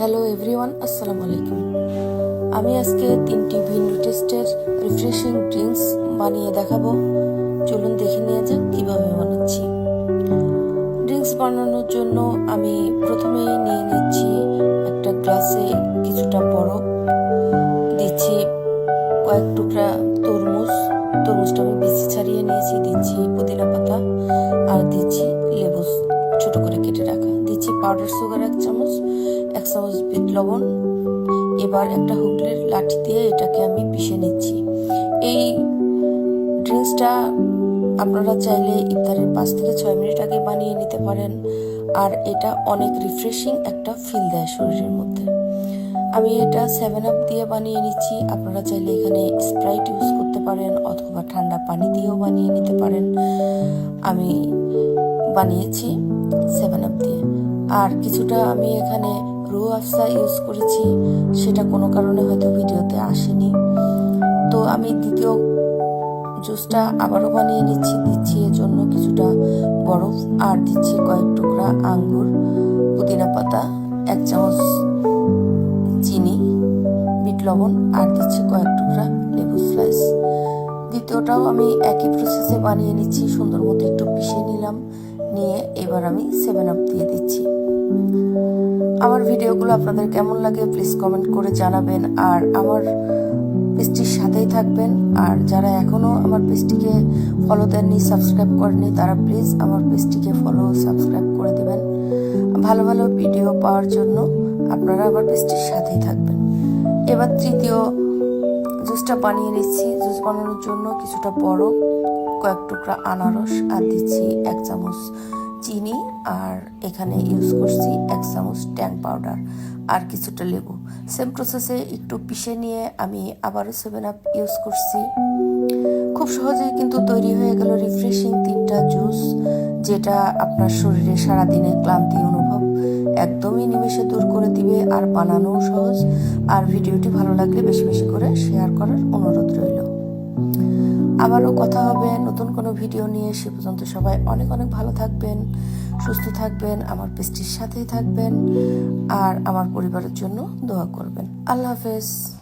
Hello everyone আসসালামু আলাইকুম আমি আজকে তিনটি ভিন্ন টেস্টের রিফ্রেশিং ড্রিঙ্কস বানিয়ে দেখাবো। চলুন দেখে নিয়ে যাক কীভাবে বানাচ্ছি। ড্রিঙ্কস বানানোর জন্য আমি প্রথমে নিয়ে নিচ্ছি একটা গ্লাসে কিছুটা বরফ দিচ্ছি কয়েক টুকরা তরমুজ। তরমুজটা আমি বেশি ছাড়িয়ে নিয়েছি। দিচ্ছি পুদিনা পাতা আর দিচ্ছি লেবু। ছোট করে কেটে রাখা। পাউডার সুগার এক চামচ এক চামচ বিট লবণ। এবার একটা হুগলির লাঠি দিয়ে এটাকে আমি পিষে নিচ্ছি। এই ড্রিঙ্কসটা আপনারা চাইলে ইফতারের পাঁচ থেকে ছয় মিনিট আগে বানিয়ে নিতে পারেন। আর এটা অনেক রিফ্রেশিং একটা ফিল দেয় শরীরের মধ্যে। আমি এটা সেভেন আপ দিয়ে বানিয়ে নিচ্ছি। আপনারা চাইলে এখানে স্প্রাইট ইউজ করতে পারেন অথবা ঠান্ডা পানি দিয়েও বানিয়ে নিতে পারেন। আমি বানিয়েছি সেভেন আপ আর কিছুটা আমি এখানে রু আফসা ইউজ করেছি, সেটা কোনো কারণে হয়তো ভিডিওতে আসেনি। তো আমি দ্বিতীয় জুসটা আবারও বানিয়ে নিচ্ছি, দিচ্ছি এর জন্য কিছুটা বরফ, আর দিচ্ছি কয়েক টুকরা আঙ্গুর, পুদিনা পাতা, এক চামচ চিনি, বিট লবণ, আর দিচ্ছি কয়েক টুকরা লেবু স্লাইস দ্বিতীয়টাও আমি একই প্রসেসে বানিয়ে নিচ্ছি, সুন্দর মতো একটু পিষে নিলাম, নিয়ে এবার আমি সেভেন আপ দিয়ে দিচ্ছি। আমার ভিডিওগুলো আপনাদের কেমন লাগে প্লিজ কমেন্ট করে জানাবেন। আর আমার পেজটির সাথেই থাকবেন। আর যারা এখনও আমার পেজটিকে ফলো দেননি সাবস্ক্রাইব করেনি তারা প্লিজ আমার পেজটিকে ফলো সাবস্ক্রাইব করে দেবেন। ভালো ভালো ভিডিও পাওয়ার জন্য আপনারা আমার পেজটির সাথেই থাকবেন। এবার তৃতীয় জুসটা বানিয়ে নিচ্ছি। জুস বানানোর জন্য কিছুটা বড় কয়েক টুকরা আনারস আর দিচ্ছি এক চামচ চিনি আর এখানে ইউজ করছি এক চামচ ট্যাং পাউডার আর কিছুটা লেবু। সেম প্রসেসে একটু পিষে নিয়ে আমি আবারও সেভেন আপ ইউজ করছি। খুব সহজেই কিন্তু তৈরি হয়ে গেল রিফ্রেশিং তিনটা জুস যেটা আপনার শরীরে সারাদিনের ক্লান্তি অনুভব একদমই নিমেষে দূর করে দিবে আর বানানোও সহজ। আর ভিডিওটি ভালো লাগলে বেশি বেশি করে শেয়ার আবারও কথা হবে নতুন কোনো ভিডিও নিয়ে। সে পর্যন্ত সবাই অনেক অনেক ভালো থাকবেন, সুস্থ থাকবেন, আমার পেস্টির সাথেই থাকবেন, আর আমার পরিবারের জন্য দোয়া করবেন। আল্লাহ হাফেজ।